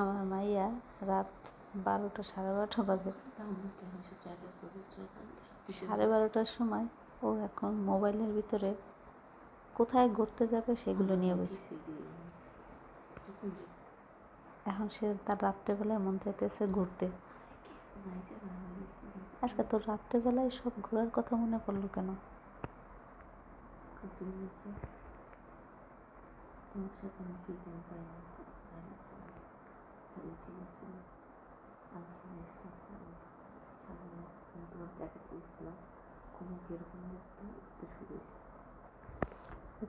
আমার মাইয়া রাত বারোটা সাড়ে বারোটা বাজে। সাড়ে বারোটার সময় ও এখন মোবাইলের ভিতরে কোথায় ঘুরতে যাবে সেগুলো নিয়ে বসে। এখন সে তার রাত্রেবেলায় মন চাইতেছে ঘুরতে। আজকে তোর রাত্রেবেলায় সব ঘোরার কথা মনে পড়ল কেন? তোমার সাথে আমি কি ছিল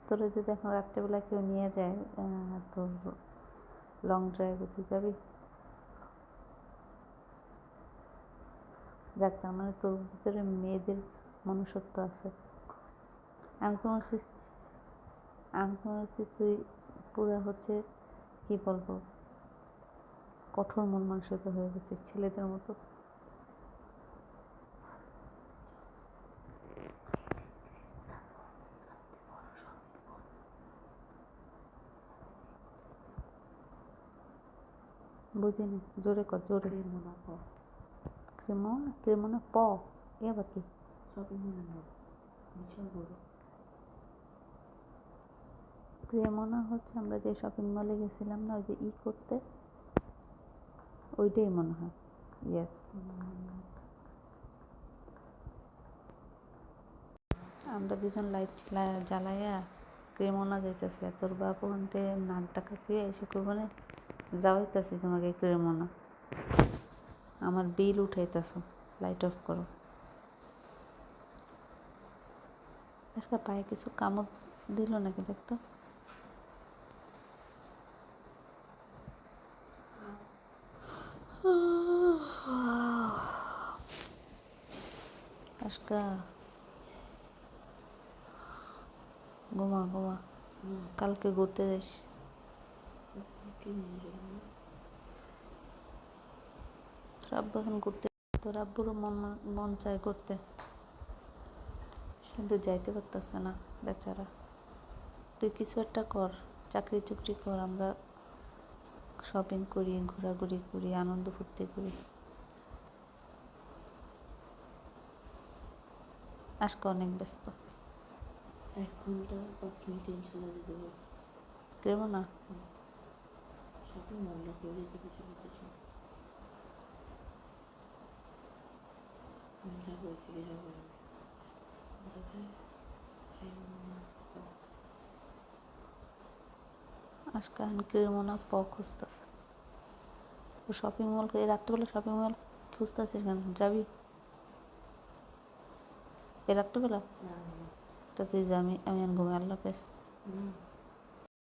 তোরে যদি এখন রাত্রেবেলা কেউ নিয়ে যায় তোর লং ড্রাইভে যাবি? যাক, তার মানে তোর ভিতরে মেয়েদের মনুষ্যত্ব আছে। আমি তো আমি তো তুই পুরো হচ্ছে, কি বলব? কঠোর মন মানসিকতা হয়ে গেছিস ছেলেদের মতো। বুঝিনি জোরে কর জোরে। মনে ক্রেমনা ক্রেমনা প এ আবার কি? মনে বিশাল বড়। ক্রেমনা হচ্ছে আমরা যে শপিং মলে গেছিলাম না ওই যে ই করতে ওইটাই মনে হয়। ইয়েস আমরা দুজন লাইট জ্বালাইয়া ক্রেমনা যাইতেছে। তোর বাপ ওখানতে নাক ডাকা থুয়ে এসে করব না, যাওয়াইতেছি তোমাকে ক্রেমনা আমার বিল উঠাইতেছো, লাইট অফ করো। আজকে পায়ে কিছু কামড় দিল নাকি দেখতো? আজকা ঘুমা ঘুমা কালকে ঘুরতে যাস আব্বু এখন ঘুরতে তোর আব্বুরও মন মন চায় ঘুরতে কিন্তু যাইতে পারতেছে না বেচারা তুই কিছু একটা কর চাকরি চুকরি কর আমরা শপিং করি ঘোরাঘুরি করি আনন্দ ফুর্তি করি আজকে অনেক ব্যস্ত। এক ঘণ্টা পাঁচ মিনিট ইনশাল্লাহ কেমন না? শপিং মলটা করে চলে যাব আজকে প খুঁজতেছে। শপিং মল রাত্রেবেলা শপিং মল খুঁজতেছিস কেন? যাবি? এই রাত্রেবেলা? তা তুই যা আমি আমি ঘুমে আল্লাহ পেস